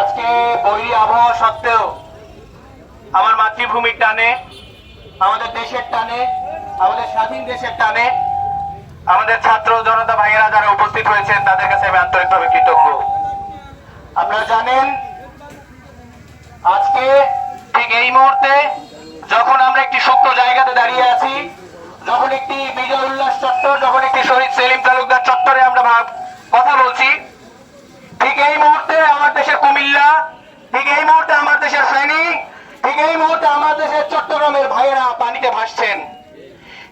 আজকে বৈরী আবহাওয়া সত্ত্বেও আমার মাতৃভূমির টানে, আমাদের দেশের টানে, আমাদের স্বাধীন দেশের টানে আমাদের ছাত্র জনতা ভাইয়েরা যারা উপস্থিত হয়েছেন, তাদের কাছে আমি আন্তরিকভাবে কৃতজ্ঞ। আপনারা জানেন, আজকে ঠিক এই মুহূর্তে যখন আমরা একটি শক্ত জায়গাতে দাঁড়িয়ে আছি, যখন একটি বিজয় উল্লাস চত্বর, যখন একটি শহীদ সেলিম তালুকদার চত্বরে আমরা কথা বলছি ঠিক এই মুহূর্তে আমার দেশের কুমিল্লা, ঠিক এই মুহূর্তে আমার দেশের ফেনী, ঠিক এই মুহূর্তে আমার দেশের চট্টগ্রামের ভাইয়েরা পানিতে ভাসছেন।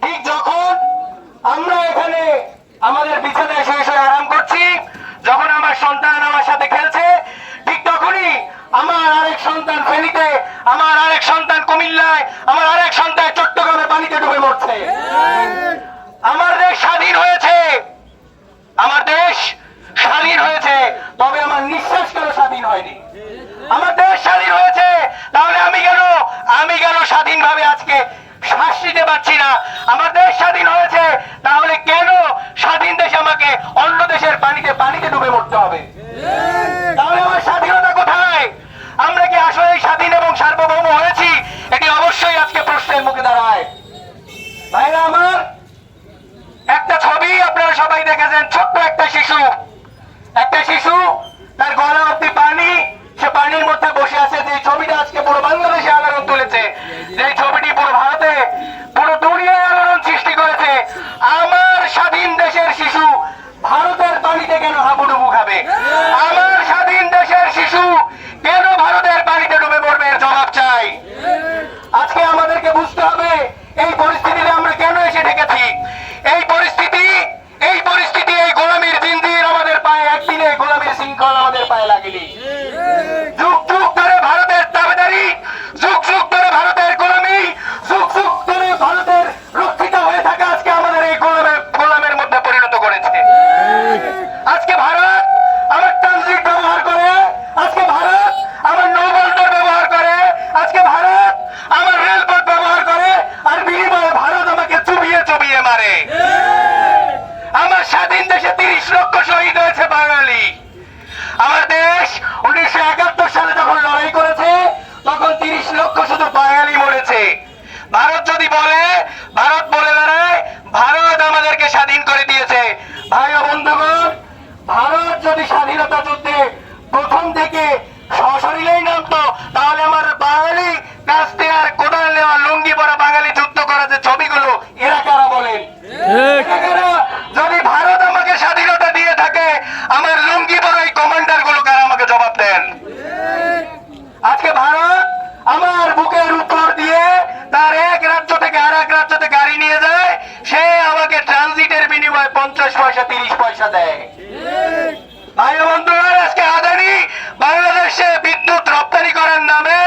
ঠিক যখন আমরা এখানে আমাদের বিছানায় শুয়ে শুয়ে আরাম করছি, যখন আমার সন্তান আমার সাথে খেলছে, ঠিক তখনই আমার আরেক সন্তান ফেনীতে, আমার আরেক সন্তান কুমিল্লায়, আমার আরেক সন্তান চট্টগ্রামে পানিতে ডুবে মরছে আমার দেশ স্বাধীন হয়েছে আমার দেশ স্বাধীন হয়েছে তবে আমার নিঃশ্বাস কেন স্বাধীন হয়নি। আমার দেশ স্বাধীন হয়েছে, তাহলে আমি কেন আমি কেন স্বাধীনভাবে আজকে শ্বাস নিতে পারছি না? আমার দেশ স্বাধীন হয়েছে, তাহলে কেন স্বাধীন দেশ আমাকে অন্য দেশের পানিতে পানিতে ডুবে মরতে হবে? তাহলে আমার স্বাধীনতা কোথায়? আমরা কি আসলে স্বাধীন এবং সার্বভৌম হয়েছি? এটি অবশ্যই আজকে প্রশ্নের মুখে দাঁড়ায়। ভাইরা আমার, একটা ছবি আপনারা সবাই দেখেছেন, ছোট্ট একটা শিশু। একটা শিশু বাংলা বাঙালি। আমার দেশ উনিশশো একাত্তর সালে যখন লড়াই করেছে তখন তিরিশ লক্ষ শুধু বাঙালি মরেছে। ভারত যদি বলে ভারত বলে বেড়ায় ভারত আমাদেরকে স্বাধীন করে দিয়েছে। ভাই ও বন্ধুগণ ভারত যদি স্বাধীনতা যুদ্ধে প্রথম থেকে সশরীরেই নামতো তাহলে আমার বাঙালি কাস্তে আর কোদাল নেওয়া লুঙ্গি পরা বাঙালি যুদ্ধ করা যে ছবিগুলো এরা কারা বলেন? কারা? যদি ভারত আমাকে স্বাধীনতা দিয়ে থাকে আমার লুঙ্গি পরা এই কমান্ডারগুলো কারা আমাকে জবাব দেন আজকে ভারত আমার বুকের উপর দিয়ে তার এক রাজ্য থেকে আর এক রাজ্যতে গাড়ি নিয়ে যায় সে আমাকে ট্রানজিটের বিনিময়ে পঞ্চাশ পয়সা তিরিশ পয়সা দেয় ভাই ও বন্ধুরা আজকে আদানি বাংলাদেশে বিদ্যুৎ রপ্তানি করার নামে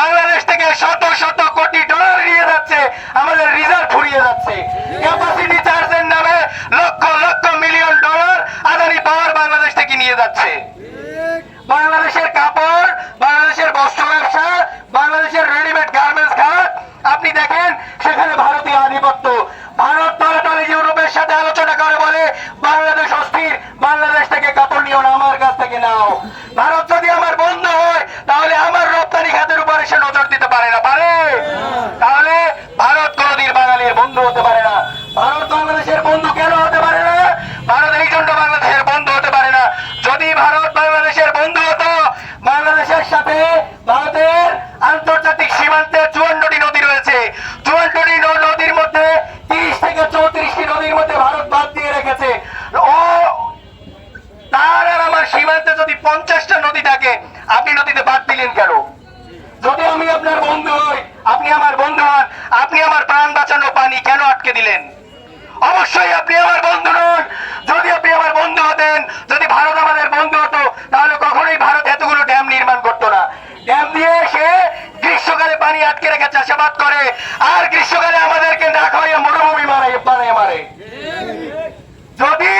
বাংলাদেশ থেকে শত শত কোটি ডলার নিয়ে যাচ্ছে আমাদের রিজার্ভ যাচ্ছে ক্যাপাসিটি চার্জের নামে lakh lakh million dollar Adani power Bangladesh থেকে নিয়ে যাচ্ছে। বাংলাদেশের কাপড়, বাংলাদেশের বস্ত্র ব্যবসা, বাংলাদেশের রেডিমেড গার্মেন্টস খাত আপনি দেখেন, সেখানে ভারতীয় আধিপত্য। ভারত তলে ইউরোপের সাথে আলোচনা করে বলে, বাংলাদেশ অস্থির, বাংলাদেশ থেকে কাপড় নিও না, আমার কাছ থেকে নাও। ভারত যদি আমার বন্ধু হয় তাহলে আমার রপ্তানি খাতের উপরে সে নজর দিতে পারে না পারে তাহলে ভারত কোনদিন বাঙালির বন্ধু হতে পারে না ভারত বাংলাদেশের বন্ধু কেন হতে পারে না ভারত এই জন্য বাংলাদেশের বন্ধু হতে পারে না যদি ভারত বাংলাদেশের বন্ধু হতো বাংলাদেশের সাথে ভারতের আন্তর্জাতিক সীমান্তে চুয়ান্নটি নদী রয়েছে চুয়ান্নটি ন- নদীর মধ্যে তিরিশ থেকে চৌত্রিশটি নদীর মধ্যে ভারত বাদ দিয়ে রেখেছে ও তার আর আমার সীমান্তে যদি পঞ্চাশটা নদী থাকে আপনি নদীতে বাদ দিলেন কেন যদি আমি আপনার বন্ধু হই আপনি আমার বন্ধু হন আপনি আমার প্রাণ বাঁচানো পানি দিলেন অবশ্যই আপনি আমার বন্ধু নন। যদি আপনি আমার বন্ধু হতেন, যদি ভারত আমাদের বন্ধু হতো, তাহলে কখনোই ভারত এতগুলো ড্যাম নির্মাণ করতো না। ড্যাম দিয়ে সে গ্রীষ্মকালে পানি আটকে রেখে চাষাবাদ করে, আর গ্রীষ্মকালে আমাদেরকে না খাওয়াইয়া মরুভূমি মারে বানায় মারে। যদি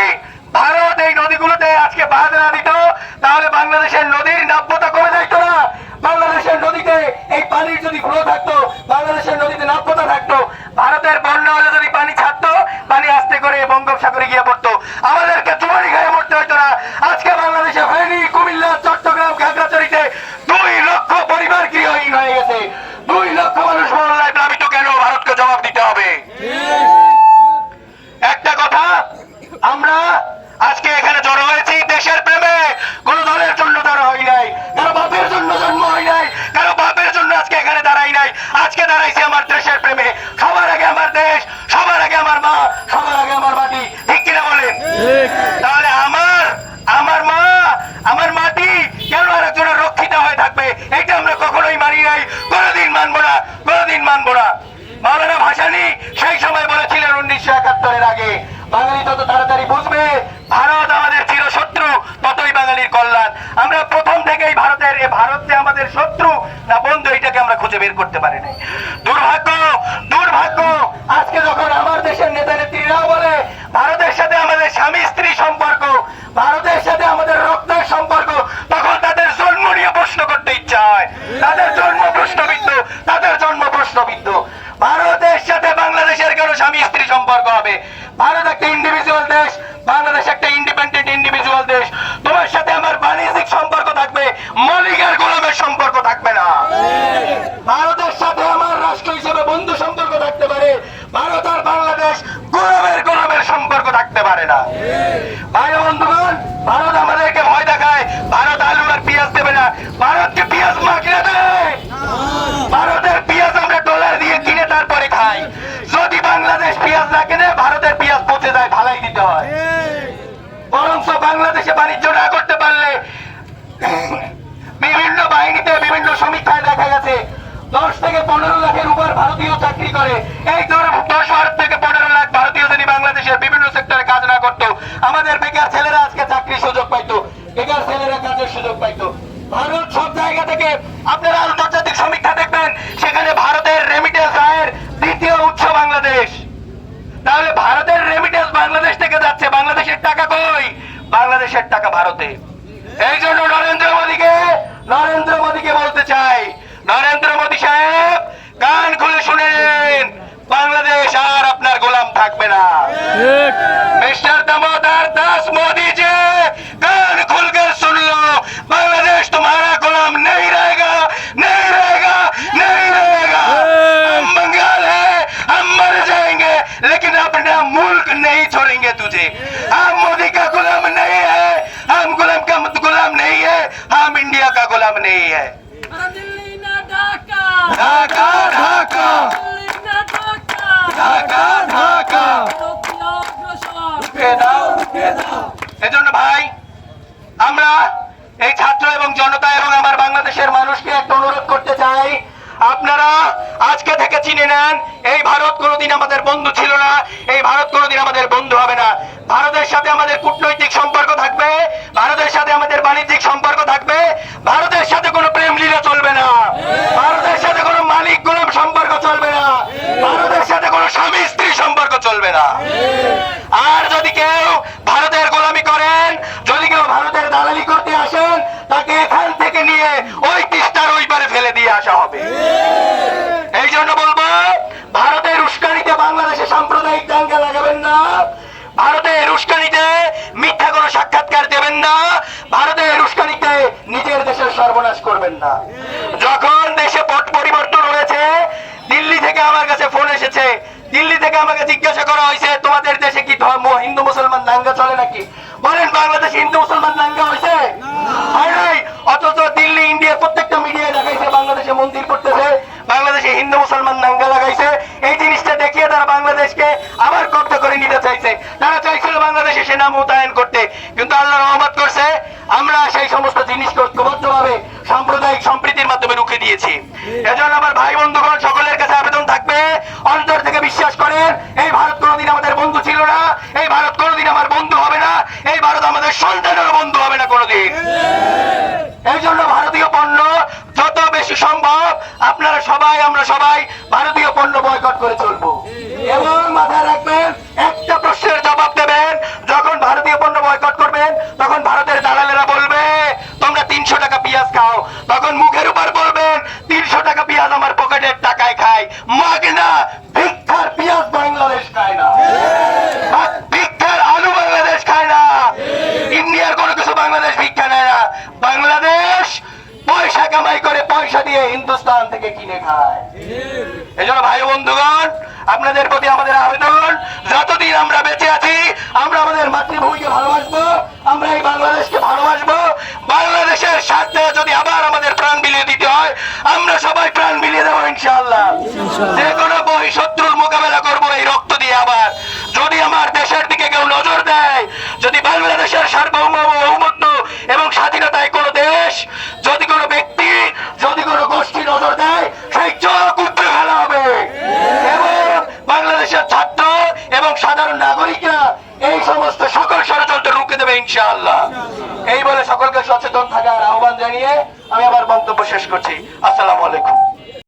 তাহলে আমার আমার মা, আমার মাটি কেন আরেকজনের রক্ষিত হয়ে থাকবে। এটা আমরা কখনোই মানি নাই। কোনোদিন মানবো না, কোনোদিন মানবো না। মাওলানা ভাসানি সেই সময় বলেছিলেন উনিশশো একাত্তরের আগে, বাঙালি তত তাড়াতাড়ি বুঝবে, ভারত আমাদের চিরশত্রু, ততই বাঙালির কল্যাণ। আমরা প্রথম থেকেই ভারতের ভারত যে আমাদের শত্রু, না বন্ধু এটাকে আমরা খুঁজে বের করতে পারি নাই প্রশ্নবিদ্ধ। ভারতের সাথে বাংলাদেশের কেন স্বামী স্ত্রী সম্পর্ক হবে। ভারত একটা ইন্ডিভিজুয়াল দেশ, বাংলাদেশ একটা ইন্ডিপেন্ডেন্ট ইন্ডিভিজুয়াল দেশ। তোমার সাথে আমার বাণিজ্যিক সম্পর্ক থাকবে, মলিকের গোলামের সম্পর্ক থাকবে না। ভারতের সাথে আমার রাষ্ট্র হিসেবে বন্ধু সম্পর্ক থাকতে পারে। ভারত আর বাংলাদেশ গোলামের গোলামের সম্পর্ক থাকতে পারে না। ভাই ও থেকে পনেরো লাখের উপর ভারতীয় চাকরি করে। এই দশ হাজার থেকে পনেরো লাখ ভারতীয় যদি বাংলাদেশের বিভিন্ন সেক্টরে কাজ না করতো, আমাদের বেকার ছেলেরা আজকে চাকরির সুযোগ পাইতো, বেকার ছেলেরা কাজের সুযোগ পাইতো। ভারত সব জায়গা থেকে আপনারা আন্তর্জাতিক সমীক্ষা দেখবেন, সেখানে ভারতের রেমিটেন্স আয়ের দ্বিতীয় উৎস বাংলাদেশ। তাহলে ভারতের রেমিটেন্স বাংলাদেশ থেকে যাচ্ছে, বাংলাদেশের টাকা কই? বাংলাদেশের টাকা ভারতে। এই জন্য নরেন্দ্র মোদীকে, নরেন্দ্র मिस्टर दामोदर दास मोदी जी कान खुल कर सुन लो। बांग्लादेश तुम्हारा गुलाम नहीं रहेगा नहीं रहेगा नहीं रहेगा। हम बंगाल है हम मर जाएँगे लेकिन अपना मुल्क नहीं छोड़ेंगे तुझे। हम मोदी का गुलाम नहीं है हम गुलाम का गुलाम नहीं है हम इंडिया का गुलाम नहीं है। ढाका ढाका। ढाका ढाका। এজন্য ভাই, আমরা এই ছাত্র এবং জনতা এবং আমার বাংলাদেশের মানুষকে একটা অনুরোধ করতে চাই। আপনারা আজকে থেকে চিনে নেন, এই ভারত কোনোদিন আমাদের বন্ধু ছিল না, এই ভারত কোনোদিন আমাদের যখন দেশে পট পরিবর্তন হয়েছে, দিল্লি থেকে আমার কাছে ফোন এসেছে। দিল্লি থেকে আমাকে জিজ্ঞাসা করা হয়েছে, তোমাদের দেশে কি ধর্ম? হিন্দু, মুসলমান, দাঙ্গা চলে নাকি? বলেন, বাংলাদেশে হিন্দু, মুসলমান, দাঙ্গা হয়েছে? হয় অথচ দিল্লি, ইন্ডিয়ার প্রত্যেকটা মিডিয়ায় দেখাইছে, বাংলাদেশে মন্দির করতেছে, বাংলাদেশে হিন্দু, মুসলমান, দাঙ্গা লাগাইছে। এই জিনিসটা দেখিয়ে তারা বাংলাদেশকে আবার করে নিতে চাইছে। তারা চাইছিল বাংলাদেশে সেনা মোতায়েন করতে। কিন্তু আল্লাহ রহমত করছে, আমরা সেই সমস্ত জিনিসকে ঐক্যবদ্ধভাবে দিয়েছি। এজন্য আমার ভাই বন্ধুগণ, সকলের কাছে আবেদন থাকবে। অন্তর থেকে বিশ্বাস করেন, এই ভারত কোনোদিন আমাদের বন্ধু ছিল না, এই ভারত কোনোদিন আমার বন্ধু হবে না, এই ভারত আমাদের সন্তানের বন্ধু হবে না কোনোদিন। এই জন্য ভারতীয় পণ্য যত বেশি সম্ভব, আপনারা সবাই, আমরা সবাই ভারতীয় टाकाय खाय. मागे যে মোকাবেলা করব এই রক্ত দিয়ে আবার। যদি আমার দেশের দিকে কেউ নজর দেয়, যদি বাংলাদেশের সার্বভৌমত্ব এবং স্বাধীনতায় কোনো দেশ, যদি কোনো ব্যক্তি, যদি কোনো গোষ্ঠী নজর দেয়, সেই চোখ হবে। এবং বাংলাদেশের ছাত্র এবং সাধারণ নাগরিকরা এই সমস্ত সকল ষড়যন্ত্র রুখে দেবে ইনশাআল্লাহ। এই বলে সকলকে সচেতন থাকার আহ্বান জানিয়ে আমি আমার বক্তব্য শেষ করছি। আসসালামু আলাইকুম।